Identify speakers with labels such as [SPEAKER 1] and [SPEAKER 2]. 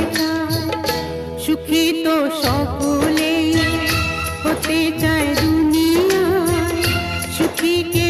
[SPEAKER 1] হতে চায় সুখী তো সকলে হতে চায় দুনিয়া সুখীকে